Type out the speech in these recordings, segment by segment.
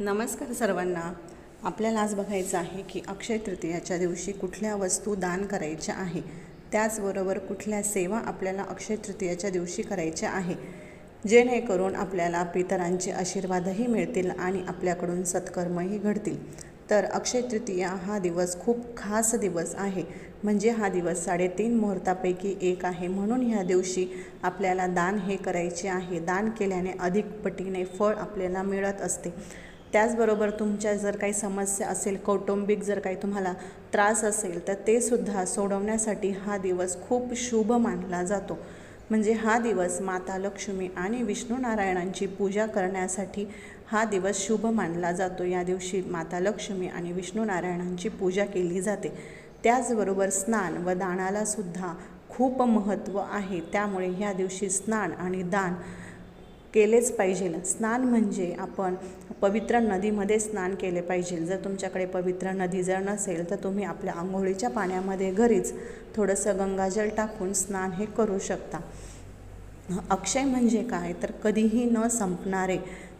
नमस्कार सर्वांना. आपल्याला आज बघायचं आहे की अक्षय तृतीयाच्या दिवशी कुठल्या वस्तू दान करायच्या आहे? त्याचबरोबर कुठल्या सेवा आपल्याला अक्षय तृतीयाच्या दिवशी करायच्या आहे? जेणेकरून आपल्याला पितरांचे आशीर्वादही मिळतील आणि आपल्याकडून सत्कर्मही घडतील. तर अक्षय तृतीया हा दिवस खूप खास दिवस आहे. म्हणजे हा दिवस साडेतीन मुहूर्तापैकी एक आहे. म्हणून ह्या दिवशी आपल्याला दान हे करायचे आहे. दान केल्याने अधिक पटीने फळ आपल्याला मिळत असते. त्याचबरोबर तुमच्या जर काही समस्या असेल कौटुंबिक जर काही तुम्हाला त्रास असेल तर ते सुद्धा सोडवण्यासाठी हा दिवस खूप शुभ मानला जातो. म्हणजे हा दिवस माता लक्ष्मी आणि विष्णू नारायणांची पूजा करण्यासाठी हा दिवस शुभ मानला जातो. या दिवशी माता लक्ष्मी आणि विष्णू नारायणांची पूजा केली जाते. त्याचबरोबर स्नान व दानालासुद्धा खूप महत्त्व आहे. त्यामुळे ह्या दिवशी स्नान आणि दान केलेच पाहिजे स्नान म्हणजे आपण पवित्र नदीमध्ये स्नान केले पाहिजे जर तुमच्याकडे पवित्र नदी जर नसेल तर तुम्ही आपल्या आंघोळीच्या पाण्यामध्ये घरीच थोडंसं गंगाजल टाकून स्नान हे करू शकता. अक्षय म्हणजे काय? तर कधीही न संपणारे.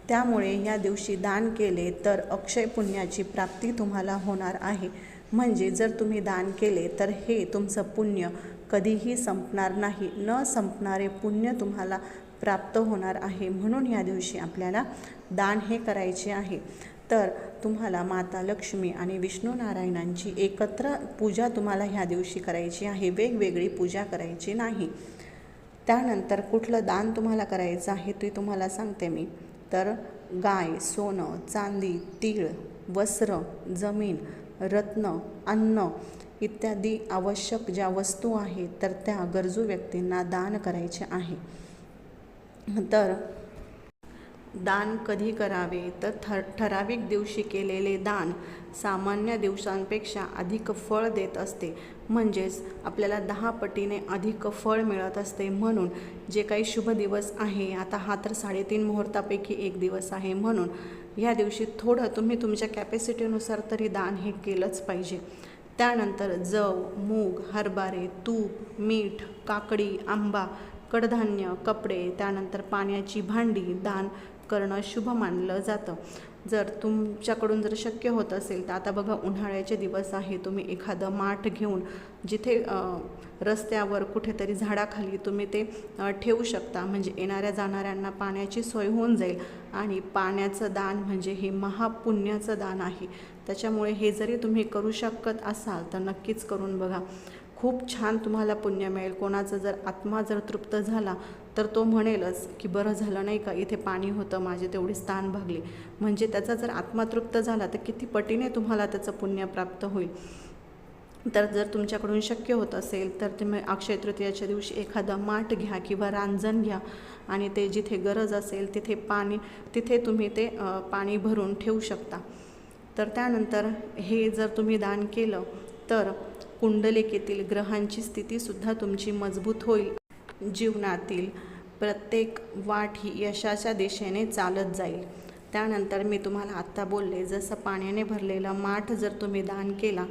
त्यामुळे या दिवशी दान केले तर अक्षय पुण्याची प्राप्ती तुम्हाला होणार आहे. म्हणजे जर तुम्ही दान केले तर हे तुमचं पुण्य कधीही संपणार नाही. न संपणारे पुण्य तुम्हाला प्राप्त होणार आहे. म्हणून या दिवशी आपल्याला दान हे करायचे आहे. तर तुम्हाला माता लक्ष्मी आणि विष्णू नारायणांची एकत्र पूजा तुम्हाला ह्या दिवशी करायची आहे. वेगवेगळी पूजा करायची नाही. त्यानंतर कुठलं दान तुम्हाला करायचं आहे ते तुम्हाला सांगते मी. तर गाय सोनं चांदी तीळ वस्त्र जमीन रत्न अन्न इत्यादी आवश्यक ज्या वस्तू आहेत तर त्या गरजू व्यक्तींना दान करायचे आहे. तर दान कधी करावे? तर थर ठराविक दिवशी केलेले दान सामान्य दिवसांपेक्षा अधिक फळ देत असते. म्हणजेच आपल्याला दहा पटीने अधिक फळ मिळत असते. म्हणून जे काही शुभ दिवस आहे आता हा तर साडेतीन मुहूर्तापैकी एक दिवस आहे. म्हणून ह्या दिवशी थोडं तुम्ही तुमच्या कॅपॅसिटीनुसार तरी दान हे केलंच पाहिजे. त्यानंतर जव मूग हरभरे तूप मीठ काकडी आंबा कडधान्य कपडे त्यानंतर पाण्याची भांडी दान करणं शुभ मानलं जातं. जर तुमच्याकडून जर शक्य होत असेल तर आता बघा उन्हाळ्याचे दिवस आहे तुम्ही एखादं माठ घेऊन जिथे रस्त्यावर कुठेतरी झाडाखाली तुम्ही ते ठेवू शकता. म्हणजे येणाऱ्या जाणाऱ्यांना पाण्याची सोय होऊन जाईल. आणि पाण्याचं दान म्हणजे हे महापुण्याचं दान आहे. त्याच्यामुळे हे जरी तुम्ही करू शकत असाल तर नक्कीच करून बघा. खूप छान तुम्हाला पुण्य मिळेल. कोणाचा जर आत्मा जर तृप्त झाला तर तो म्हणेलच की बरं झालं नाही का इथे पाणी होतं माझे तेवढी स्थान भागले. म्हणजे त्याचा जर आत्मा तृप्त झाला तर किती पटीने तुम्हाला त्याचं पुण्य प्राप्त होईल. तर जर तुमच्याकडून शक्य होत असेल तर तुम्ही अक्षय तृतीयाच्या दिवशी एखादा माठ घ्या किंवा रांजण घ्या. आणि ते जिथे गरज असेल तिथे पाणी तिथे तुम्ही ते पाणी भरून ठेवू शकता. तर त्यानंतर हे जर तुम्ही दान केलं तर कुंडलिकेतील ग्रहांची स्थितीसुद्धा तुमची मजबूत होईल. जीवनातील प्रत्येक वाट ही यशाच्या दिशेने चालत जाईल. त्यानंतर मी तुम्हाला आत्ता बोलले जसं पाण्याने भरलेला माठ जर तुम्ही दान केला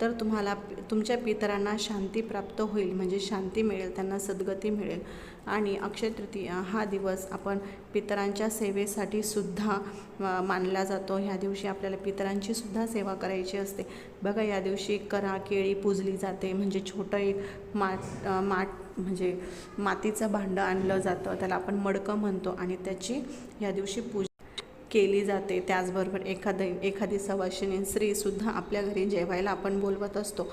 तर तुम्हाला तुमच्या पितरांना शांती प्राप्त होईल म्हणजे शांती मिळेल त्यांना सद्गती मिळेल. आणि अक्षय तृतीया हा दिवस आपण पितरांच्या सेवेसाठी सुद्धा मानला जातो. ह्या दिवशी आपल्याला पितरांची सुद्धा सेवा करायची असते. बघा या दिवशी करा केळी पूजली जाते म्हणजे छोटं एक माठ माट म्हणजे मातीचं भांडं आणलं जातं. त्याला आपण मडकं म्हणतो आणि त्याची या दिवशी पूजा केली जाते. त्याचबरोबर एखादं एखादी सवाशिनी स्त्रीसुद्धा आपल्या घरी जेवायला आपण बोलवत असतो.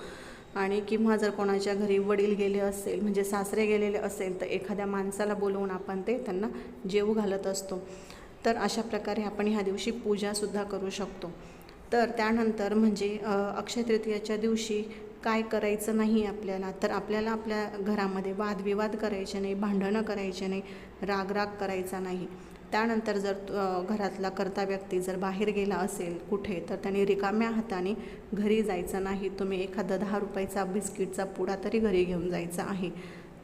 आणि किंवा जर कोणाच्या घरी वडील गेले असेल म्हणजे सासरे गेलेले असेल तर एखाद्या माणसाला बोलवून आपण ते त्यांना जेवू घालत असतो. तर अशा प्रकारे आपण ह्या दिवशी पूजासुद्धा करू शकतो. तर त्यानंतर म्हणजे अक्षय तृतीयाच्या दिवशी काय करायचं नाही आपल्याला तर आपल्याला आपल्या घरामध्ये वादविवाद करायचे नाही भांडणं करायचे नाही रागराग करायचा नाही. त्यानंतर जर घरातला करता व्यक्ती जर बाहेर गेला असेल कुठे तर त्याने रिकाम्या हाताने घरी जायचं नाही. तुम्ही एखादा दहा रुपयाचा बिस्किटचा पुडा तरी घरी घेऊन जायचा आहे.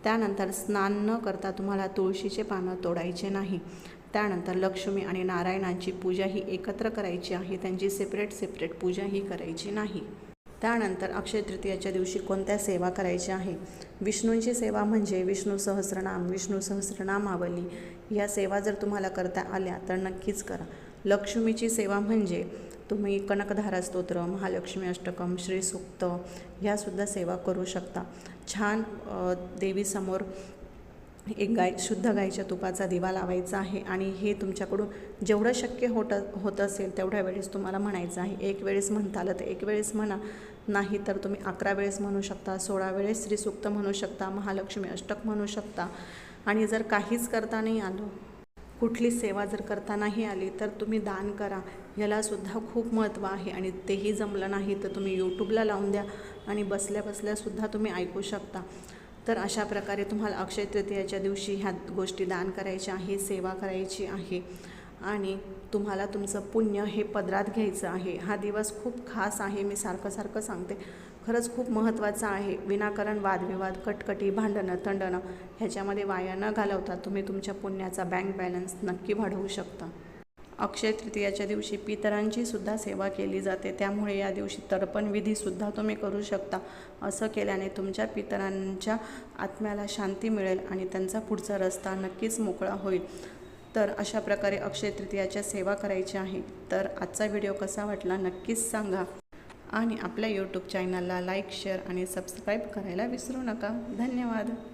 त्यानंतर स्नान न करता तुम्हाला तुळशीचे पानं तोडायचे नाही. त्यानंतर लक्ष्मी आणि नारायणांची पूजा ही एकत्र करायची आहे. त्यांची सेपरेट सेपरेट पूजा ही करायची नाही. त्यानंतर अक्षय तृतीयाच्या दिवशी कोणत्या सेवा करायच्या आहे? विष्णूंची सेवा म्हणजे विष्णू सहस्रनाम विष्णू सहस्रनामावली. ह्या सेवा जर तुम्हाला करता आल्या तर नक्कीच करा. लक्ष्मीची सेवा म्हणजे तुम्ही कनकधारा स्तोत्र महालक्ष्मी अष्टकम श्रीसूक्त ह्यासुद्धा सेवा करू शकता. छान देवीसमोर एक गाय शुद्ध गाईच्या तुपाचा दिवा लावायचा आहे आणि हे तुमच्याकडून जेवढं शक्य होत होत असेल तेवढ्या वेळेस तुम्हाला म्हणायचं आहे. एक वेळेस म्हणता आलं तर एक वेळेस म्हणा. नाही तर तुम्ही अकरा वेळेस म्हणू शकता सोळा वेळेस श्रीसूक्त म्हणू शकता महालक्ष्मी अष्टक म्हणू शकता. आणि जर काहीच करता नाही आलं कुठली सेवा जर करता नाही आली तर तुम्ही दान करा. यालासुद्धा खूप महत्त्व आहे आणि तेही जमलं नाही तर तुम्ही यूट्यूबला लावून द्या आणि बसल्या बसल्यासुद्धा तुम्ही ऐकू शकता. तर अशा प्रकारे तुम्हाला अक्षय तृतीयाच्या दिवशी ह्या गोष्टी दान करायच्या आहे सेवा करायची आहे. आणि तुम्हाला तुमचं पुण्य हे पदरात घ्यायचं आहे. हा दिवस खूप खास आहे मी सारखं सारखं सांगते. खरंच खूप महत्त्वाचा आहे. विनाकारण वादविवाद कटकटी भांडणं तंडणं ह्याच्यामध्ये वाया न घालवता तुम्ही तुमच्या पुण्याचा बँक बॅलन्स नक्की वाढवू शकता. अक्षय तृतीयाच्या दिवशी पितरांची सुद्धा सेवा केली जाते. त्यामुळे या दिवशी तर्पण विधीसुद्धा तुम्ही करू शकता. असं केल्याने तुमच्या पितरांच्या आत्म्याला शांती मिळेल आणि त्यांचा पुढचा रस्ता नक्कीच मोकळा होईल. तर अशा प्रकारे अक्षय तृतीयाच्या सेवा करायची आहे. तर आजचा व्हिडिओ कसा वाटला नक्कीच सांगा. आणि आपल्या यूट्यूब चॅनलला लाईक शेअर आणि सबस्क्राईब करायला विसरू नका. धन्यवाद.